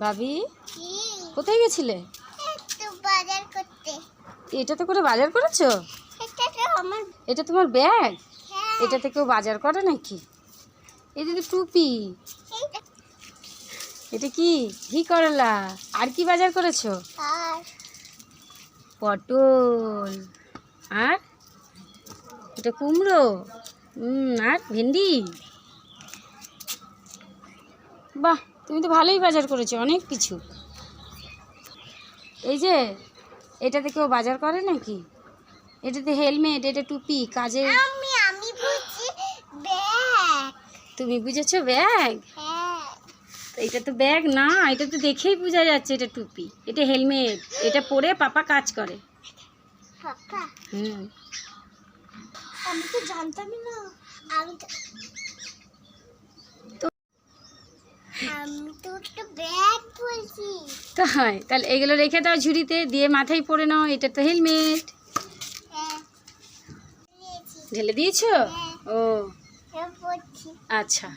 ভাবি কোথায় গেছিলে? একটু বাজার করতে। এটাতে করে বাজার করেছ? এটা তোমার ব্যাগ? হ্যাঁ। এটাতে কেউ বাজার করে নাকি? এটা তো টুপি। এটা কি? ঘি করলা। আর কি বাজার করেছ? পটল। আর? এটা কুমড়ো। আর ভেন্ডি? বাহ তুমি তো ভালোই বাজার করেছ অনেক কিছু। এই যে এটাতে কেউ বাজার করে নাকি? এটাতে হেলমেট এটা টুপি কাজে তুমি বুঝেছ ব্যাগ? হ্যাঁ। এটা তো ব্যাগ না এটা তো দেখেই বোঝা যাচ্ছে এটা টুপি এটা হেলমেট এটা পরে পাপা কাজ করে। হুম। আমি তো জানতামই না। আমি তো আমি তো একটা ব্যাগ বলছি তাই তাহলে এগুলো রেখে দাও ঝুড়িতে দিয়ে মাথায় পরে নাও এটা তো হেলমেট হ্যাঁ। ঢেলে দিয়েছ? হ্যাঁ। ও। আচ্ছা।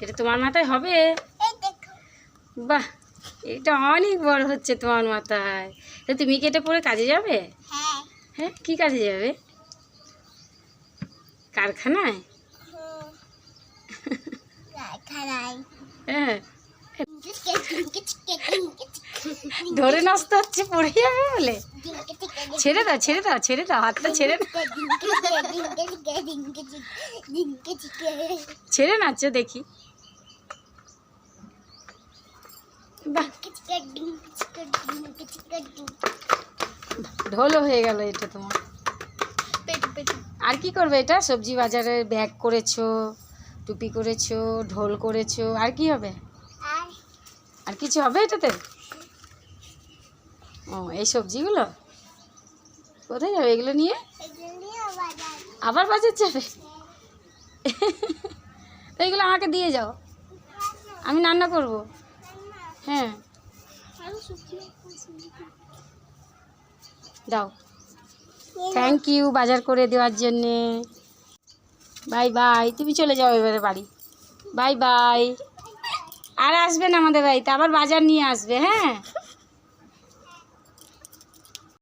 এটা তোমার মাথায় হবে? বাহ এটা অনেক বড় হচ্ছে তোমার মাথায়। তো তুমি কি এটা পরে কাজে যাবে? হ্যাঁ। হ্যাঁ কি কাজে যাবে? কারখানায়। হ্যাঁ ধরে নষ্ট হচ্ছে পড়ে যাবে বলে ছেড়ে দাও ছেড়ে দাও ছেড়ে দাও হাতটা ছেড়ে ছেড়ে নাচো দেখি ঢোলো হয়ে গেল এটা তোমার আর কি করবে এটা সবজি বাজারে ব্যাগ করেছ টুপি করেছ ঢোল করেছ আর কি হবে আর কিছু হবে এটাতে? ও, এই সবজিগুলো? কোথায় যাবে এগুলো নিয়ে? আবার বাজার যাবে? তো এগুলো আমাকে দিয়ে যাও। আমি রান্না করব। হ্যাঁ। দাও। থ্যাংক ইউ বাজার করে দেওয়ার জন্যে। বাই বাই তুমি চলে যাও এবারে বাড়ি। বাই বাই আর আসবেন আমাদের বাড়িতে আবার বাজার নিয়ে আসবে হ্যাঁ?